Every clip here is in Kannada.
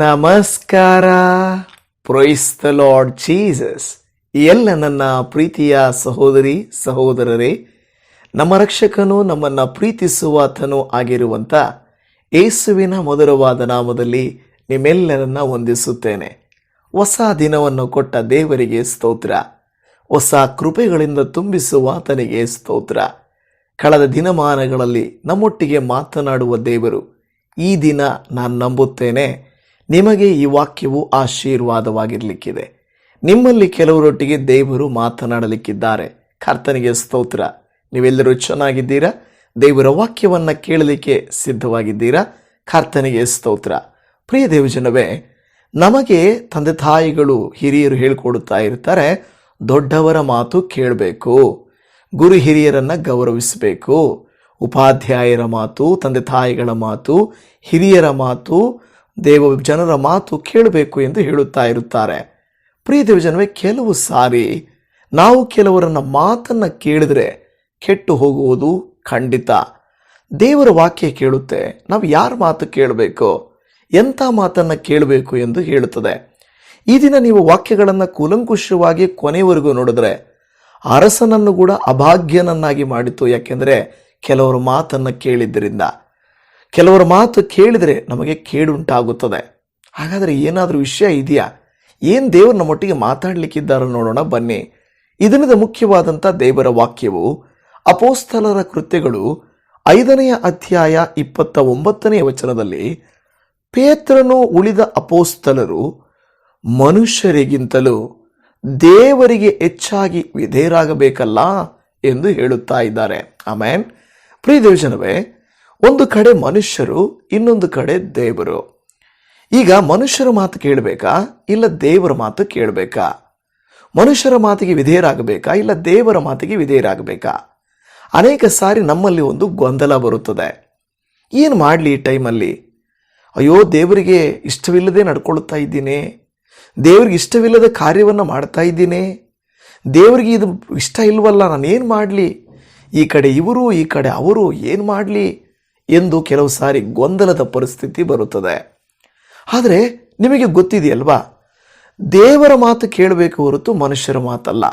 ನಮಸ್ಕಾರ. ಪ್ರೈಸ್ ದ ಲಾರ್ಡ್ ಜೀಸಸ್ ಎಲ್ಲ ನನ್ನ ಪ್ರೀತಿಯ ಸಹೋದರಿ, ಸಹೋದರರೇ, ನಮ್ಮ ರಕ್ಷಕನು ನಮ್ಮನ್ನು ಪ್ರೀತಿಸುವಾತನೂ ಆಗಿರುವಂಥ ಏಸುವಿನ ಮಧುರವಾದ ನಾಮದಲ್ಲಿ ನಿಮ್ಮೆಲ್ಲರನ್ನ ವಂದಿಸುತ್ತೇನೆ. ಹೊಸ ದಿನವನ್ನು ಕೊಟ್ಟ ದೇವರಿಗೆ ಸ್ತೋತ್ರ. ಹೊಸ ಕೃಪೆಗಳಿಂದ ತುಂಬಿಸುವ ಆತನಿಗೆ ಸ್ತೋತ್ರ. ಕಳೆದ ದಿನಮಾನಗಳಲ್ಲಿ ನಮ್ಮೊಟ್ಟಿಗೆ ಮಾತನಾಡುವ ದೇವರು ಈ ದಿನ ನಾನು ನಂಬುತ್ತೇನೆ. ನಿಮಗೆ ಈ ವಾಕ್ಯವು ಆಶೀರ್ವಾದವಾಗಿರಲಿಕ್ಕಿದೆ. ನಿಮ್ಮಲ್ಲಿ ಕೆಲವರೊಟ್ಟಿಗೆ ದೇವರು ಮಾತನಾಡಲಿಕ್ಕಿದ್ದಾರೆ. ಕರ್ತನಿಗೆ ಸ್ತೋತ್ರ. ನೀವೆಲ್ಲರೂ ಚೆನ್ನಾಗಿದ್ದೀರಾ? ದೇವರ ವಾಕ್ಯವನ್ನು ಕೇಳಲಿಕ್ಕೆ ಸಿದ್ಧವಾಗಿದ್ದೀರಾ? ಕರ್ತನಿಗೆ ಸ್ತೋತ್ರ. ಪ್ರಿಯ ದೇವಜನವೇ, ನಮಗೆ ತಂದೆ ತಾಯಿಗಳು, ಹಿರಿಯರು ಹೇಳಿಕೊಡುತ್ತಾ ಇರ್ತಾರೆ, ದೊಡ್ಡವರ ಮಾತು ಕೇಳಬೇಕು, ಗುರು ಹಿರಿಯರನ್ನು ಗೌರವಿಸಬೇಕು. ಉಪಾಧ್ಯಾಯರ ಮಾತು, ತಂದೆ ತಾಯಿಗಳ ಮಾತು, ಹಿರಿಯರ ಮಾತು ದೇವ ಜನರ ಮಾತು ಕೇಳಬೇಕು ಎಂದು ಹೇಳುತ್ತಾ ಇರುತ್ತಾರೆ. ಪ್ರಿಯ ದೇವಜನವೇ ಕೆಲವು ಸಾರಿ ನಾವು ಕೆಲವರನ್ನ ಮಾತನ್ನ ಕೇಳಿದ್ರೆ ಕೆಟ್ಟು ಹೋಗುವುದು ಖಂಡಿತ. ದೇವರ ವಾಕ್ಯ ಕೇಳುತ್ತೆ, ನಾವು ಯಾರ ಮಾತು ಕೇಳಬೇಕು, ಎಂಥ ಮಾತನ್ನ ಕೇಳಬೇಕು ಎಂದು ಹೇಳುತ್ತದೆ. ಈ ದಿನ ನೀವು ವಾಕ್ಯಗಳನ್ನು ಕೂಲಂಕುಷವಾಗಿ ಕೊನೆವರೆಗೂ ನೋಡಿದ್ರೆ ಅರಸನನ್ನು ಕೂಡ ಅಭಾಗ್ಯನನ್ನಾಗಿ ಮಾಡಿತು ಯಾಕೆಂದರೆ ಕೆಲವರ ಮಾತನ್ನು ಕೇಳಿದ್ದರಿಂದ ಕೆಲವರ ಮಾತು ಕೇಳಿದರೆ ನಮಗೆ ಕೇಡುಂಟಾಗುತ್ತದೆ. ಹಾಗಾದರೆ ಏನಾದರೂ ವಿಷಯ ಇದೆಯಾ? ಏನು ದೇವರು ನಮ್ಮೊಟ್ಟಿಗೆ ಮಾತಾಡಲಿಕ್ಕಿದ್ದಾರೆ ನೋಡೋಣ, ಬನ್ನಿ. ಇದರಿಂದ ಮುಖ್ಯವಾದಂಥ ದೇವರ ವಾಕ್ಯವು ಅಪೋಸ್ತಲರ ಕೃತ್ಯಗಳು ಐದನೆಯ ಅಧ್ಯಾಯ ಇಪ್ಪತ್ತ ಒಂಬತ್ತನೆಯ ವಚನದಲ್ಲಿ, ಪೇತ್ರನು ಉಳಿದ ಅಪೋಸ್ತಲರು ಮನುಷ್ಯರಿಗಿಂತಲೂ ದೇವರಿಗೆ ಹೆಚ್ಚಾಗಿ ವಿಧೇಯರಾಗಬೇಕಲ್ಲ ಎಂದು ಹೇಳುತ್ತಾ ಇದ್ದಾರೆ. ಆಮೇನ್. ಪ್ರಿಯ ದೇವಜನವೇ ಒಂದು ಕಡೆ ಮನುಷ್ಯರು, ಇನ್ನೊಂದು ಕಡೆ ದೇವರು. ಈಗ ಮನುಷ್ಯರ ಮಾತು ಕೇಳಬೇಕಾ? ಇಲ್ಲ ದೇವರ ಮಾತು ಕೇಳಬೇಕಾ? ಮನುಷ್ಯರ ಮಾತಿಗೆ ವಿಧೇಯರಾಗಬೇಕಾ? ಇಲ್ಲ ದೇವರ ಮಾತಿಗೆ ವಿಧೇಯರಾಗಬೇಕಾ? ಅನೇಕ ಸಾರಿ ನಮ್ಮಲ್ಲಿ ಒಂದು ಗೊಂದಲ ಬರುತ್ತದೆ. ಏನು ಮಾಡಲಿ ಈ ಟೈಮಲ್ಲಿ? ಅಯ್ಯೋ, ದೇವರಿಗೆ ಇಷ್ಟವಿಲ್ಲದೆ ನಡ್ಕೊಳ್ತಾ ಇದ್ದೀನಿ. ದೇವರಿಗೆ ಇಷ್ಟವಿಲ್ಲದ ಕಾರ್ಯವನ್ನು ಮಾಡ್ತಾ ಇದ್ದೀನಿ. ದೇವರಿಗೆ ಇದು ಇಷ್ಟ ಇಲ್ವಲ್ಲ ನಾನು ಏನು ಮಾಡಲಿ? ಈ ಕಡೆ ಇವರು, ಈ ಕಡೆ ಅವರು, ಏನು ಮಾಡಲಿ? ಎಂದು ಕೆಲವು ಸಾರಿ ಗೊಂದಲದ ಪರಿಸ್ಥಿತಿ ಬರುತ್ತದೆ. ಆದರೆ ನಿಮಗೆ ಗೊತ್ತಿದೆಯಲ್ವಾ? ದೇವರ ಮಾತು ಕೇಳಬೇಕು ಹೊರತು ಮನುಷ್ಯರ ಮಾತಲ್ಲ.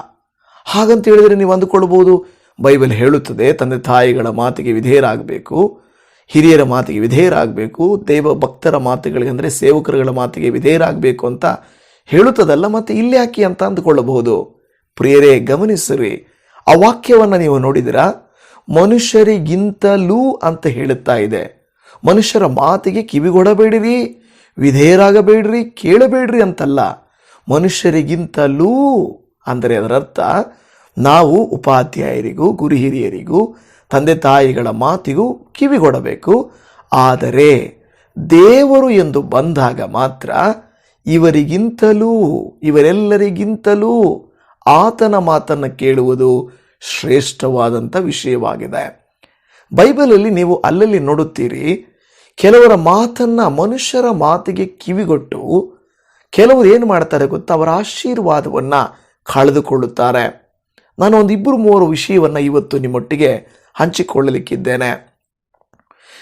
ಹಾಗಂತ ಹೇಳಿದರೆ ನೀವು ಅಂದುಕೊಳ್ಬೋದು ಬೈಬಲ್ ಹೇಳುತ್ತದೆ, ತಂದೆ ತಾಯಿಗಳ ಮಾತಿಗೆ ವಿಧೇಯರಾಗಬೇಕು, ಹಿರಿಯರ ಮಾತಿಗೆ ವಿಧೇಯರಾಗಬೇಕು, ದೇವ ಭಕ್ತರ ಮಾತುಗಳಿಗೆ ಅಂದರೆ ಸೇವಕರುಗಳ ಮಾತಿಗೆ ವಿಧೇಯರಾಗಬೇಕು ಅಂತ ಹೇಳುತ್ತದಲ್ಲ, ಮತ್ತು ಇಲ್ಲಿ ಯಾಕೆ ಅಂತ ಅಂದುಕೊಳ್ಳಬಹುದು? ಪ್ರಿಯರೇ, ಗಮನಿಸಿರಿ, ಆ ವಾಕ್ಯವನ್ನು ನೀವು ನೋಡಿದಿರಾ ಮನುಷ್ಯರಿಗಿಂತಲೂ ಅಂತ ಹೇಳುತ್ತಾ ಇದೆ. ಮನುಷ್ಯರ ಮಾತಿಗೆ ಕಿವಿಗೊಡಬೇಡಿರಿ, ವಿಧೇಯರಾಗಬೇಡ್ರಿ, ಕೇಳಬೇಡ್ರಿ ಅಂತಲ್ಲ. ಮನುಷ್ಯರಿಗಿಂತಲೂ ಅಂದರೆ ಅದರರ್ಥ, ನಾವು ಉಪಾಧ್ಯಾಯರಿಗೂ, ಗುರು ಹಿರಿಯರಿಗೂ, ತಂದೆ ತಾಯಿಗಳ ಮಾತಿಗೂ ಕಿವಿಗೊಡಬೇಕು. ಆದರೆ ದೇವರು ಎಂದು ಬಂದಾಗ ಮಾತ್ರ ಇವರಿಗಿಂತಲೂ, ಇವರೆಲ್ಲರಿಗಿಂತಲೂ ಆತನ ಮಾತನ್ನು ಕೇಳುವುದು ಶ್ರೇಷ್ಠವಾದಂಥ ವಿಷಯವಾಗಿದೆ. ಬೈಬಲಲ್ಲಿ ನೀವು ಅಲ್ಲಲ್ಲಿ ನೋಡುತ್ತೀರಿ, ಕೆಲವರ ಮಾತನ್ನ ಮನುಷ್ಯರ ಮಾತಿಗೆ ಕಿವಿಗೊಟ್ಟು ಕೆಲವರು ಏನು ಮಾಡ್ತಾರೆ ಗೊತ್ತಾ? ಅವರ ಆಶೀರ್ವಾದವನ್ನ ಕಳೆದುಕೊಳ್ಳುತ್ತಾರೆ. ನಾನು ಒಂದು ಇಬ್ಬರು ಮೂವರು ವಿಷಯವನ್ನ ಇವತ್ತು ನಿಮ್ಮೊಟ್ಟಿಗೆ ಹಂಚಿಕೊಳ್ಳಲಿಕ್ಕಿದ್ದೇನೆ.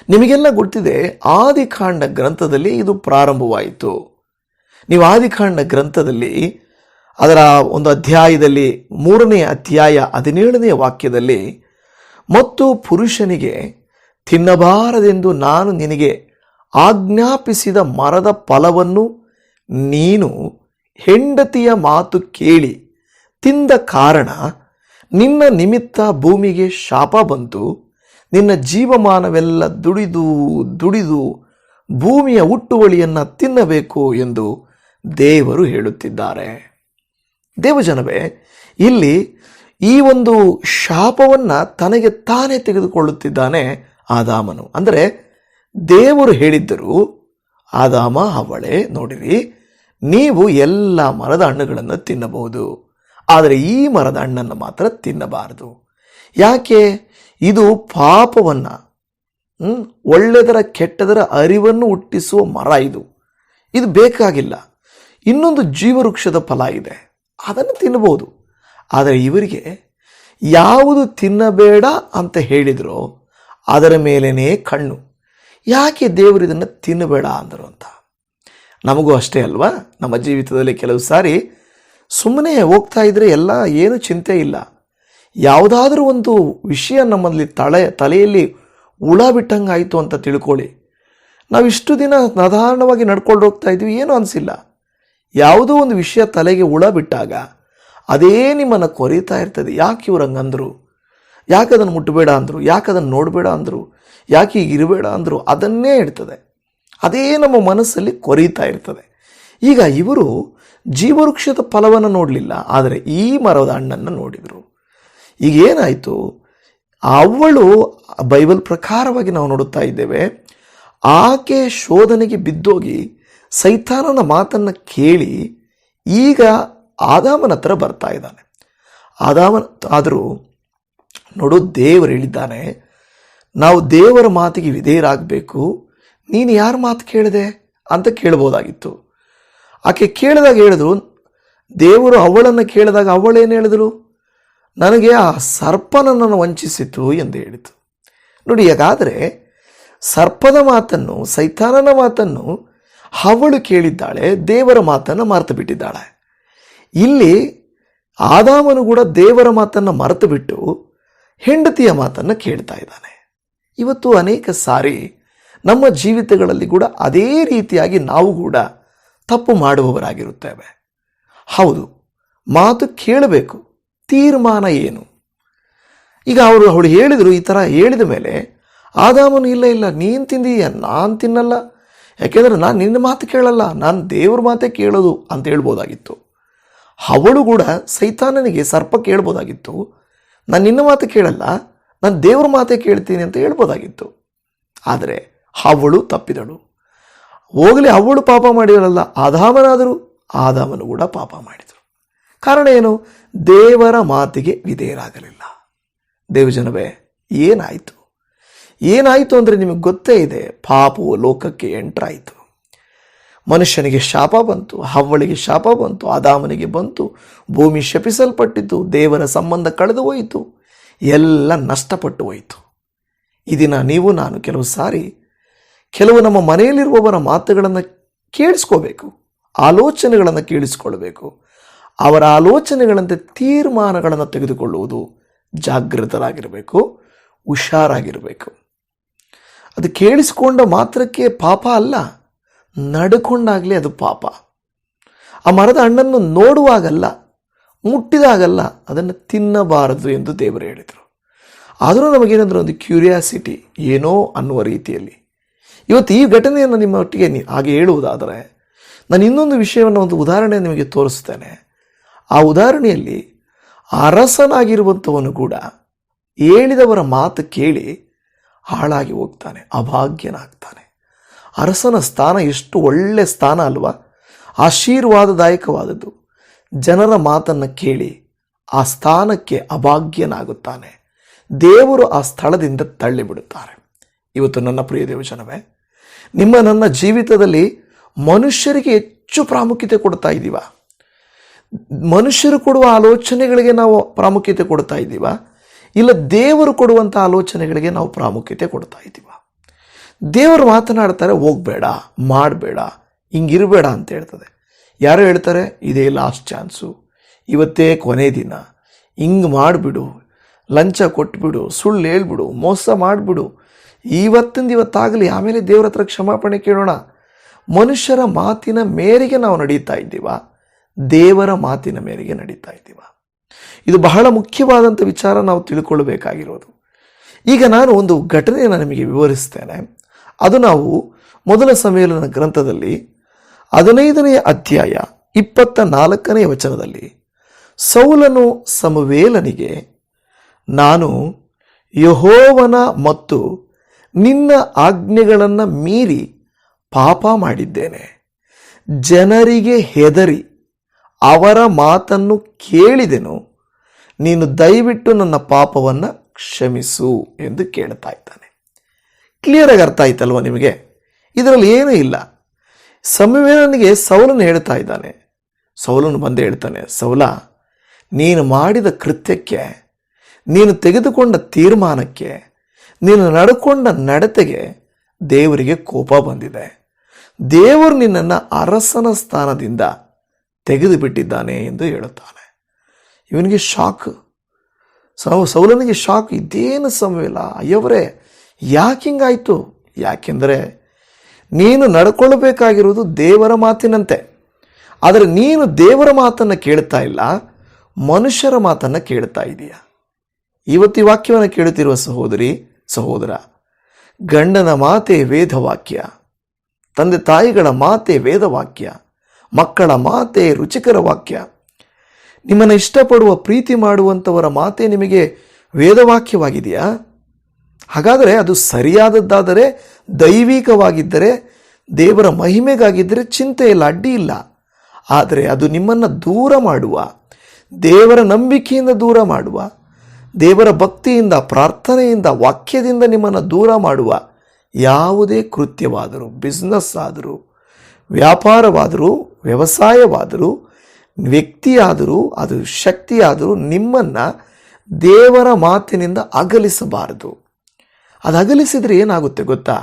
ನಿಮಗೆಲ್ಲ ಗೊತ್ತಿದೆ, ಆದಿಕಾಂಡ ಗ್ರಂಥದಲ್ಲಿ ಇದು ಪ್ರಾರಂಭವಾಯಿತು. ನೀವು ಆದಿಕಾಂಡ ಗ್ರಂಥದಲ್ಲಿ ಅದರ ಒಂದು ಅಧ್ಯಾಯದಲ್ಲಿ ಮೂರನೇ ಅಧ್ಯಾಯ ಹದಿನೇಳನೆಯ ವಾಕ್ಯದಲ್ಲಿ, ಮತ್ತು ಪುರುಷನಿಗೆ ತಿನ್ನಬಾರದೆಂದು ನಾನು ನಿನಗೆ ಆಜ್ಞಾಪಿಸಿದ ಮರದ ಫಲವನ್ನು ನೀನು ಹೆಂಡತಿಯ ಮಾತು ಕೇಳಿ ತಿಂದ ಕಾರಣ ನಿನ್ನ ನಿಮಿತ್ತ ಭೂಮಿಗೆ ಶಾಪ ಬಂತು, ನಿನ್ನ ಜೀವಮಾನವೆಲ್ಲ ದುಡಿದು ದುಡಿದು ಭೂಮಿಯ ಹುಟ್ಟುವಳಿಯನ್ನು ತಿನ್ನಬೇಕು ಎಂದು ದೇವರು ಹೇಳುತ್ತಿದ್ದಾರೆ. ದೇವಜನವೇ, ಇಲ್ಲಿ ಈ ಒಂದು ಶಾಪವನ್ನು ತನಗೆ ತಾನೇ ತೆಗೆದುಕೊಳ್ಳುತ್ತಿದ್ದಾನೆ ಆದಾಮನು. ಅಂದರೆ ದೇವರು ಹೇಳಿದ್ದರು, ಆದಾಮ, ಅವಳೆ, ನೋಡಿರಿ, ನೀವು ಎಲ್ಲ ಮರದ ಹಣ್ಣುಗಳನ್ನು ತಿನ್ನಬಹುದು, ಆದರೆ ಈ ಮರದ ಹಣ್ಣನ್ನು ಮಾತ್ರ ತಿನ್ನಬಾರದು. ಯಾಕೆ? ಇದು ಪಾಪವನ್ನು ಒಳ್ಳೆದರ ಕೆಟ್ಟದರ ಅರಿವನ್ನು ಹುಟ್ಟಿಸುವ ಮರ ಇದು. ಇದು ಬೇಕಾಗಿಲ್ಲ. ಇನ್ನೊಂದು ಜೀವವೃಕ್ಷದ ಫಲ ಇದೆ. ಅದನ್ನು ತಿನ್ನಬಹುದು. ಆದರೆ ಇವರಿಗೆ ಯಾವುದು ತಿನ್ನಬೇಡ ಅಂತ ಹೇಳಿದರೋ ಅದರ ಮೇಲೇ ಕಣ್ಣು. ಯಾಕೆ ದೇವರು ಇದನ್ನು ತಿನ್ನಬೇಡ ಅಂದರು ಅಂತ? ನಮಗೂ ಅಷ್ಟೇ ಅಲ್ವಾ? ನಮ್ಮ ಜೀವಿತದಲ್ಲಿ ಕೆಲವು ಸಾರಿ ಸುಮ್ಮನೆ ಹೋಗ್ತಾ ಇದ್ರೆ ಎಲ್ಲ ಏನು ಚಿಂತೆ ಇಲ್ಲ. ಯಾವುದಾದ್ರೂ ಒಂದು ವಿಷಯ ನಮ್ಮಲ್ಲಿ ತಲೆ, ತಲೆಯಲ್ಲಿ ಹುಳ ಬಿಟ್ಟಂಗಾಯಿತು ಅಂತ ತಿಳ್ಕೊಳ್ಳಿ. ನಾವು ಇಷ್ಟು ದಿನ ಸಾಧಾರಣವಾಗಿ ನಡ್ಕೊಂಡು ಹೋಗ್ತಾ ಇದ್ವಿ, ಏನೂ ಅನಿಸಿಲ್ಲ. ಯಾವುದೋ ಒಂದು ವಿಷಯ ತಲೆಗೆ ಉಳ ಬಿಟ್ಟಾಗ ಅದೇ ನಿಮ್ಮನ್ನು ಕೊರೀತಾ ಇರ್ತದೆ. ಯಾಕೆ ಇವ್ರು ಹಂಗಂದರು ಯಾಕೆ ಅದನ್ನು ಮುಟ್ಟಬೇಡ ಅಂದರು? ಯಾಕೆ ಅದನ್ನು ನೋಡಬೇಡ ಅಂದರು? ಯಾಕೆ ಈಗ ಇರಬೇಡ ಅಂದರು? ಅದನ್ನೇ ಇಡ್ತದೆ ಅದೇ ನಮ್ಮ ಮನಸ್ಸಲ್ಲಿ ಕೊರೀತಾ ಇರ್ತದೆ. ಈಗ ಇವರು ಜೀವವೃಕ್ಷದ ಫಲವನ್ನು ನೋಡಲಿಲ್ಲ, ಆದರೆ ಈ ಮರದ ಹಣ್ಣನ್ನು ನೋಡಿದರು. ಈಗ ಏನಾಯಿತು? ಅವಳು ಬೈಬಲ್ ಪ್ರಕಾರವಾಗಿ ನಾವು ನೋಡುತ್ತಾ ಇದ್ದೇವೆ, ಆಕೆ ಶೋಧನೆಗೆ ಬಿದ್ದೋಗಿ ಸೈತಾನನ ಮಾತನ್ನು ಕೇಳಿ ಈಗ ಆದಾಮನ ಹತ್ರ ಬರ್ತಾ ಇದ್ದಾನೆ. ಆದಾಮನ ಆದರೂ ನೋಡು ದೇವರು ಹೇಳಿದ್ದಾನೆ, ನಾವು ದೇವರ ಮಾತಿಗೆ ವಿಧೇಯರಾಗಬೇಕು, ನೀನು ಯಾರ ಮಾತು ಕೇಳಿದೆ ಅಂತ ಕೇಳ್ಬೋದಾಗಿತ್ತು ಆಕೆ ಕೇಳಿದಾಗ ಹೇಳಿದ್ರು, ದೇವರು ಅವಳನ್ನು ಕೇಳಿದಾಗ ಅವಳೇನು ಹೇಳಿದ್ರು? ನನಗೆ ಆ ಸರ್ಪ ನನ್ನನ್ನು ವಂಚಿಸಿತು ಎಂದು ಹೇಳಿತು. ನೋಡಿ, ಹಾಗಾದರೆ ಸರ್ಪದ ಮಾತನ್ನು, ಸೈತಾನನ ಮಾತನ್ನು ಅವಳು ಕೇಳಿದ್ದಾಳೆ, ದೇವರ ಮಾತನ್ನು ಮರೆತು ಬಿಟ್ಟಿದ್ದಾಳೆ ಇಲ್ಲಿ ಆದಾಮನು ಕೂಡ ದೇವರ ಮಾತನ್ನು ಮರೆತು ಬಿಟ್ಟು ಹೆಂಡತಿಯ ಮಾತನ್ನು ಕೇಳ್ತಾ ಇದ್ದಾನೆ. ಇವತ್ತು ಅನೇಕ ಸಾರಿ ನಮ್ಮ ಜೀವಿತಗಳಲ್ಲಿ ಕೂಡ ಅದೇ ರೀತಿಯಾಗಿ ನಾವು ಕೂಡ ತಪ್ಪು ಮಾಡುವವರಾಗಿರುತ್ತೇವೆ. ಹೌದು, ಮಾತು ಕೇಳಬೇಕು, ತೀರ್ಮಾನ ಏನು? ಈಗ ಅವರು ಅವಳು ಹೇಳಿದರು, ಈ ಥರ ಹೇಳಿದ ಮೇಲೆ, ಆದಾಮನು, ಇಲ್ಲ ಇಲ್ಲ, ನೀನು ತಿಂದೀಯ ನಾನು ತಿನ್ನಲ್ಲ ಯಾಕೆಂದರೆ ನಾನು ನಿನ್ನ ಮಾತು ಕೇಳಲ್ಲ, ನಾನು ದೇವ್ರ ಮಾತೇ ಕೇಳೋದು ಅಂತ ಹೇಳ್ಬೋದಾಗಿತ್ತು. ಅವಳು ಕೂಡ ಸೈತಾನನಿಗೆ ಸರ್ಪ ಕೇಳ್ಬೋದಾಗಿತ್ತು. ನಾನು ನಿನ್ನ ಮಾತು ಕೇಳಲ್ಲ, ನಾನು ದೇವ್ರ ಮಾತೇ ಕೇಳ್ತೀನಿ ಅಂತ ಹೇಳ್ಬೋದಾಗಿತ್ತು. ಆದರೆ ಅವಳು ತಪ್ಪಿದಳು. ಹೋಗಲಿ, ಅವಳು ಪಾಪ ಮಾಡಿರಲ್ಲ ಆದಾಮನಾದರೂ ಆದಾಮನು ಕೂಡ ಪಾಪ ಮಾಡಿದರು. ಕಾರಣ ಏನು? ದೇವರ ಮಾತಿಗೆ ವಿಧೇಯರಾಗಲಿಲ್ಲ. ದೇವಜನವೇ, ಏನಾಯಿತು? ಏನಾಯಿತು ಅಂದರೆ ನಿಮಗೆ ಗೊತ್ತೇ ಇದೆ ಪಾಪವು ಲೋಕಕ್ಕೆ ಎಂಟ್ರಾಯಿತು. ಮನುಷ್ಯನಿಗೆ ಶಾಪ ಬಂತು, ಹವ್ವಳಿಗೆ ಶಾಪ ಬಂತು, ಆದಾಮನಿಗೆ ಬಂತು, ಭೂಮಿ ಶಪಿಸಲ್ಪಟ್ಟಿತು, ದೇವರ ಸಂಬಂಧ ಕಳೆದು ಹೋಯಿತು, ಎಲ್ಲ ನಷ್ಟಪಟ್ಟು ಹೋಯಿತು. ಇದಿನ ದಿನ ನೀವು, ನಾನು ಕೆಲವು ಸಾರಿ ಕೆಲವು ನಮ್ಮ ಮನೆಯಲ್ಲಿರುವವರ ಮಾತುಗಳನ್ನು ಕೇಳಿಸ್ಕೋಬೇಕು, ಆಲೋಚನೆಗಳನ್ನು ಕೇಳಿಸ್ಕೊಳ್ಬೇಕು. ಅವರ ಆಲೋಚನೆಗಳಂತೆ ತೀರ್ಮಾನಗಳನ್ನು ತೆಗೆದುಕೊಳ್ಳುವುದು ಜಾಗೃತರಾಗಿರಬೇಕು, ಹುಷಾರಾಗಿರಬೇಕು. ಅದು ಕೇಳಿಸಿಕೊಂಡ ಮಾತ್ರಕ್ಕೆ ಪಾಪ ಅಲ್ಲ, ನಡ್ಕೊಂಡಾಗಲೇ ಅದು ಪಾಪ. ಆ ಮರದ ಹಣ್ಣನ್ನು ನೋಡುವಾಗಲ್ಲ, ಮುಟ್ಟಿದಾಗಲ್ಲ, ಅದನ್ನು ತಿನ್ನಬಾರದು ಎಂದು ದೇವರು ಹೇಳಿದರು. ಆದರೂ ನಮಗೇನಂದ್ರೆ ಒಂದು ಕ್ಯೂರಿಯಾಸಿಟಿ ಏನೋ ಅನ್ನುವ ರೀತಿಯಲ್ಲಿ. ಇವತ್ತು ಈ ಘಟನೆಯನ್ನು ನಿಮ್ಮ ಒಟ್ಟಿಗೆ ಹಾಗೆ ಹೇಳುವುದಾದರೆ, ನಾನು ಇನ್ನೊಂದು ವಿಷಯವನ್ನು ಒಂದು ಉದಾಹರಣೆ ನಿಮಗೆ ತೋರಿಸ್ತೇನೆ. ಆ ಉದಾಹರಣೆಯಲ್ಲಿ ಅರಸನಾಗಿರುವಂಥವನು ಕೂಡ ಹೇಳಿದವರ ಮಾತು ಕೇಳಿ ಹಾಳಾಗಿ ಹೋಗ್ತಾನೆ, ಅಭಾಗ್ಯನಾಗ್ತಾನೆ. ಅರಸನ ಸ್ಥಾನ ಎಷ್ಟು ಒಳ್ಳೆ ಸ್ಥಾನ ಅಲ್ವಾ? ಆಶೀರ್ವಾದದಾಯಕವಾದದ್ದು. ಜನರ ಮಾತನ್ನು ಕೇಳಿ ಆ ಸ್ಥಾನಕ್ಕೆ ಅಭಾಗ್ಯನಾಗುತ್ತಾನೆ. ದೇವರು ಆ ಸ್ಥಳದಿಂದ ತಳ್ಳಿಬಿಡುತ್ತಾರೆ. ಇವತ್ತು ನನ್ನ ಪ್ರಿಯ ದೇವಜನವೇ, ನಿಮ್ಮ ನನ್ನ ಜೀವಿತದಲ್ಲಿ ಮನುಷ್ಯರಿಗೆ ಹೆಚ್ಚು ಪ್ರಾಮುಖ್ಯತೆ ಕೊಡ್ತಾ ಇದ್ದೀವ? ಮನುಷ್ಯರು ಕೊಡುವ ಆಲೋಚನೆಗಳಿಗೆ ನಾವು ಪ್ರಾಮುಖ್ಯತೆ ಕೊಡ್ತಾ ಇದ್ದೀವ? ಇಲ್ಲ ದೇವರು ಕೊಡುವಂಥ ಆಲೋಚನೆಗಳಿಗೆ ನಾವು ಪ್ರಾಮುಖ್ಯತೆ ಕೊಡ್ತಾ ಇದ್ದೀವ. ದೇವರು ಮಾತನಾಡ್ತಾರೆ, ಹೋಗಬೇಡ, ಮಾಡಬೇಡ, ಹಿಂಗಿರಬೇಡ ಅಂತ ಹೇಳ್ತದೆ. ಯಾರು ಹೇಳ್ತಾರೆ? ಇದೇ ಲಾಸ್ಟ್ ಚಾನ್ಸು ಇವತ್ತೇ ಕೊನೆ ದಿನ. ಹಿಂಗೆ ಮಾಡಿಬಿಡು, ಲಂಚ ಕೊಟ್ಬಿಡು, ಸುಳ್ಳು ಹೇಳ್ಬಿಡು, ಮೋಸ ಮಾಡಿಬಿಡು. ಇವತ್ತಿಂದ ಇವತ್ತಾಗಲಿ, ಆಮೇಲೆ ದೇವ್ರ ಹತ್ರ ಕ್ಷಮಾಪಣೆ ಕೇಳೋಣ. ಮನುಷ್ಯರ ಮಾತಿನ ಮೇರೆಗೆ ನಾವು ನಡೀತಾ ಇದ್ದೀವ. ದೇವರ ಮಾತಿನ ಮೇರೆಗೆ ನಡೀತಾ ಇದ್ದೀವ. ಇದು ಬಹಳ ಮುಖ್ಯವಾದಂಥ ವಿಚಾರ ನಾವು ತಿಳ್ಕೊಳ್ಬೇಕಾಗಿರೋದು. ಈಗ ನಾನು ಒಂದು ಘಟನೆಯನ್ನು ನಿಮಗೆ ವಿವರಿಸ್ತೇನೆ. ಅದು ನಾವು ಮೊದಲ ಸಮ್ಮೇಳನ ಗ್ರಂಥದಲ್ಲಿ ಹದಿನೈದನೆಯ ಅಧ್ಯಾಯ ಇಪ್ಪತ್ತ ನಾಲ್ಕನೆಯ ವಚನದಲ್ಲಿ ಸೌಲನು ಸಮವೇಲನಿಗೆ, ನಾನು ಯಹೋವನ ಮತ್ತು ನಿನ್ನ ಆಜ್ಞೆಗಳನ್ನು ಮೀರಿ ಪಾಪ ಮಾಡಿದ್ದೇನೆ. ಜನರಿಗೆ ಹೆದರಿ. ಅವರ ಮಾತನ್ನು ಕೇಳಿದೆನು. ನೀನು ದಯವಿಟ್ಟು ನನ್ನ ಪಾಪವನ್ನು ಕ್ಷಮಿಸು ಎಂದು ಕೇಳ್ತಾ ಇದ್ದಾನೆ. ಕ್ಲಿಯರಾಗಿ ಅರ್ಥ ಆಯ್ತಲ್ವ ನಿಮಗೆ? ಇದರಲ್ಲಿ ಏನೂ ಇಲ್ಲ. ಸಮವೇಲನಿಗೆ ಸೌಲನ್ನು ಹೇಳ್ತಾ ಇದ್ದಾನೆ. ಸೌಲನ್ನು ಬಂದು ಹೇಳ್ತಾನೆ, ಸೌಲ, ನೀನು ಮಾಡಿದ ಕೃತ್ಯಕ್ಕೆ, ನೀನು ತೆಗೆದುಕೊಂಡ ತೀರ್ಮಾನಕ್ಕೆ, ನೀನು ನಡ್ಕೊಂಡ ನಡತೆಗೆ ದೇವರಿಗೆ ಕೋಪ ಬಂದಿದೆ. ದೇವರು ನಿನ್ನನ್ನು ಅರಸನ ಸ್ಥಾನದಿಂದ ತೆಗೆದು ಬಿಟ್ಟಿದ್ದಾನೆ ಎಂದು ಹೇಳುತ್ತಾನೆ. ಇವನಿಗೆ ಶಾಕ್. ಸೌ, ಸೌಲನಿಗೆ ಶಾಕ್. ಇದೇನು ಸಮಯವಿಲ್ಲ. ಅಯ್ಯವರೇ, ಯಾಕೆ ಹಿಂಗಾಯ್ತು? ಯಾಕೆಂದರೆ ನೀನು ನಡ್ಕೊಳ್ಬೇಕಾಗಿರುವುದು ದೇವರ ಮಾತಿನಂತೆ. ಆದರೆ ನೀನು ದೇವರ ಮಾತನ್ನು ಕೇಳ್ತಾ ಇಲ್ಲ, ಮನುಷ್ಯರ ಮಾತನ್ನು ಕೇಳ್ತಾ ಇದೀಯ? ಇವತ್ತು ವಾಕ್ಯವನ್ನು ಕೇಳುತ್ತಿರುವ ಸಹೋದರಿ, ಸಹೋದರ, ಗಂಡನ ಮಾತೆ ವೇದವಾಕ್ಯ, ತಂದೆ ತಾಯಿಗಳ ಮಾತೆ ವೇದವಾಕ್ಯ ಮಕ್ಕಳ ಮಾತೆ ರುಚಿಕರ ವಾಕ್ಯ. ನಿಮ್ಮನ್ನು ಇಷ್ಟಪಡುವ ಪ್ರೀತಿ ಮಾಡುವಂಥವರ ಮಾತೆ ನಿಮಗೆ ವೇದವಾಕ್ಯವಾಗಿದೆಯಾ? ಹಾಗಾದರೆ ಅದು ಸರಿಯಾದದ್ದಾದರೆ, ದೈವಿಕವಾಗಿದ್ದರೆ, ದೇವರ ಮಹಿಮೆಗಾಗಿದ್ದರೆ ಚಿಂತೆ ಇಲ್ಲ, ಅಡ್ಡಿ ಇಲ್ಲ. ಆದರೆ ಅದು ನಿಮ್ಮನ್ನು ದೂರ ಮಾಡುವ, ದೇವರ ನಂಬಿಕೆಯಿಂದ ದೂರ ಮಾಡುವ, ದೇವರ ಭಕ್ತಿಯಿಂದ, ಪ್ರಾರ್ಥನೆಯಿಂದ, ವಾಕ್ಯದಿಂದ ನಿಮ್ಮನ್ನು ದೂರ ಮಾಡುವ ಯಾವುದೇ ಕೃತ್ಯವಾದರೂ ಬಿಸ್ನೆಸ್ ಆದರೂ ವ್ಯಾಪಾರವಾದರೂ, ವ್ಯವಸಾಯವಾದರೂ, ವ್ಯಕ್ತಿಯಾದರೂ, ಅದು ಶಕ್ತಿಯಾದರೂ ನಿಮ್ಮನ್ನು ದೇವರ ಮಾತಿನಿಂದ ಅಗಲಿಸಬಾರದು. ಅದು ಅಗಲಿಸಿದರೆ ಏನಾಗುತ್ತೆ ಗೊತ್ತಾ?